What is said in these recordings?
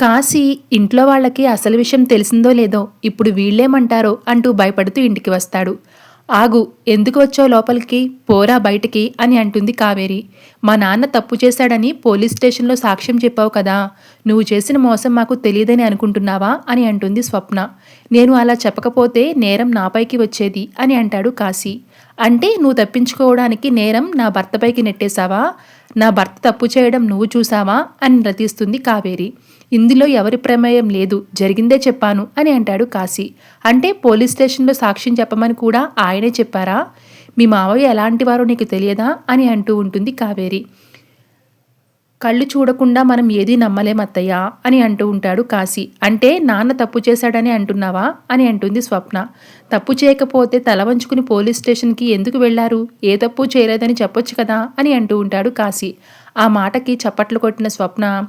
కాశీ ఇంట్లో వాళ్ళకి అసలు విషయం తెలిసిందో లేదో ఇప్పుడు వీళ్ళేమంటారో అంటూ భయపడుతూ ఇంటికి వస్తాడు. ఆగు ఎందుకు వచ్చావు లోపలికి? పోరా బయటికి అని అంటుంది కావేరి. మా నాన్న తప్పు చేశాడని పోలీస్ స్టేషన్లో సాక్ష్యం చెప్పావు కదా. నువ్వు చేసిన మోసం మాకు తెలియదని అనుకుంటున్నావా? అని అంటుంది స్వప్న. నేను అలా చెప్పకపోతే నేరం నాపైకి వచ్చేది అని అంటాడు కాశీ. అంటే నువ్వు తప్పించుకోవడానికి నేరం నా భర్తపైకి నెట్టేశావా? నా భర్త తప్పు చేయడం నువ్వు చూసావా అని రతిస్తుంది కావేరి. ఇందులో ఎవరి ప్రమేయం లేదు జరిగిందే చెప్పాను అని అంటాడు కాశీ. అంటే పోలీస్ స్టేషన్లో సాక్ష్యం చెప్పమని కూడా ఆయనే చెప్పారా? మీ మావయ్య ఎలాంటి వారో నీకు తెలియదా? అని అంటూ ఉంటుంది కావేరి. కళ్ళు చూడకుండా మనం ఏదీ నమ్మలేమత్తయ్యా అని అంటూ ఉంటాడు కాశీ. అంటే నాన్న తప్పు చేశాడని అంటున్నావా? అని అంటుంది స్వప్న. తప్పు చేయకపోతే తల వంచుకుని పోలీస్ స్టేషన్కి ఎందుకు వెళ్ళారు ఏ తప్పు చేయలేదని చెప్పొచ్చు కదా అని అంటూ ఉంటాడు కాశీ. ఆ మాటకి చప్పట్లు కొట్టిన స్వప్న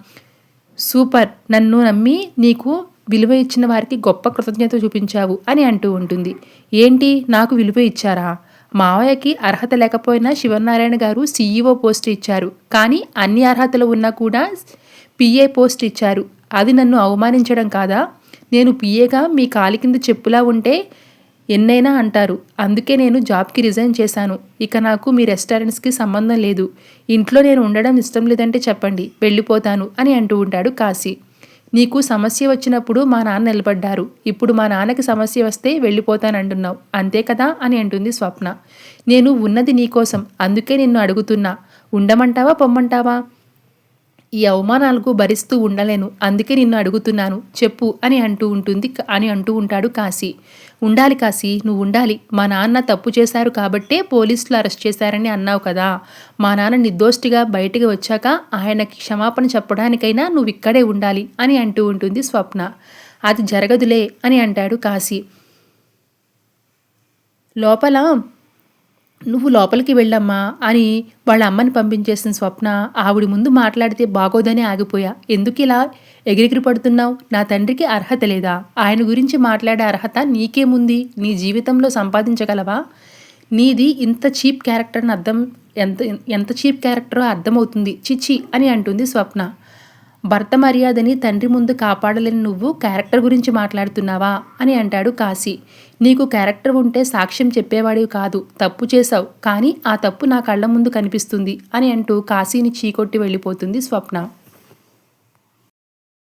సూపర్. నన్ను నమ్మి నీకు విలువ ఇచ్చిన వారికి గొప్ప కృతజ్ఞత చూపించావు అని అంటూ ఉంటుంది. ఏంటి? నాకు విలువ ఇచ్చారా? మావయ్యకి అర్హత లేకపోయినా శివనారాయణ గారు సీఈఓ పోస్ట్ ఇచ్చారు. కానీ అన్ని అర్హతలు ఉన్నా కూడా పిఏ పోస్ట్ ఇచ్చారు. అది నన్ను అవమానించడం కాదా? నేను పిఏగా మీ కాలి కింద చెప్పులా ఉంటే ఎన్నైనా అంటారు. అందుకే నేను జాబ్కి రిజైన్ చేశాను. ఇక నాకు మీ రెస్టారెంట్స్కి సంబంధం లేదు. ఇంట్లో నేను ఉండడం ఇష్టం లేదంటే చెప్పండి వెళ్ళిపోతాను అని అంటూ ఉంటాడు కాశీ. నీకు సమస్య వచ్చినప్పుడు మా నాన్న నిలబడ్డారు. ఇప్పుడు మా నాన్నకి సమస్య వస్తే వెళ్ళిపోతానంటున్నావు. అంతే కదా? అని అంటుంది స్వప్న. నేను ఉన్నది నీకోసం అందుకే నిన్ను అడుగుతున్నా. ఉండమంటావా పొమ్మంటావా? ఈ అవమానాలకు భరిస్తూ ఉండలేను. అందుకే నిన్ను అడుగుతున్నాను. చెప్పు అని అంటూ ఉంటుంది అని అంటూ ఉంటాడు కాశీ. ఉండాలి కాశీ నువ్వు ఉండాలి. మా నాన్న తప్పు చేశారు కాబట్టే పోలీసులు అరెస్ట్ చేశారని అన్నావు కదా. మా నాన్న నిర్దోష్టిగా బయటికి వచ్చాక ఆయనకి క్షమాపణ చెప్పడానికైనా నువ్వు ఇక్కడే ఉండాలి అని అంటూ ఉంటుంది స్వప్న. అది జరగదులే అని అంటాడు కాశీ. లోపల నువ్వు లోపలికి వెళ్ళమ్మా అని వాళ్ళ అమ్మని పంపించేసిన స్వప్న ఆవిడ ముందు మాట్లాడితే బాగోదని ఆగిపోయా. ఎందుకు ఇలా ఎగిరిగిరి పడుతున్నావు? నా తండ్రికి అర్హత లేదా? ఆయన గురించి మాట్లాడే అర్హత నీకేముంది? నీ జీవితంలో సంపాదించగలవా? నీది ఇంత చీప్ క్యారెక్టర్ని అర్థం ఎంత ఎంత చీప్ క్యారెక్టరో అర్థమవుతుంది. చిచ్చి అని అంటుంది స్వప్న. భర్త మర్యాదని తండ్రి ముందు కాపాడలేని నువ్వు క్యారెక్టర్ గురించి మాట్లాడుతున్నావా? అని అంటాడు కాశీ. నీకు క్యారెక్టర్ ఉంటే సాక్ష్యం చెప్పేవాడివి కాదు తప్పు చేశావు. కానీ ఆ తప్పు నా కళ్ళ ముందు కనిపిస్తుంది అని అంటూ కాశీని చీకొట్టి వెళ్ళిపోతుంది స్వప్న.